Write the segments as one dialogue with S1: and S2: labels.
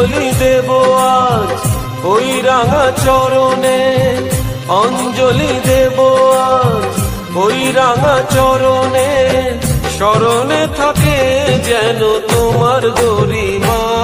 S1: অঞ্জলি দেব আজ ওই রাঙা চরণে। অঞ্জলি দেব আজ ওই রাঙা চরণে। স্মরণে থাকে যেন তোমার গরিমা।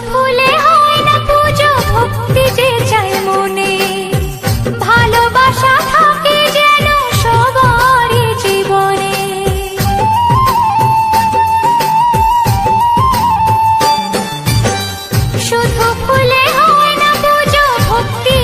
S1: ভুলে হয় না পুজো ভক্তি যে চায় মনে।
S2: শুধু ভুলে হয় না পুজো ভক্তি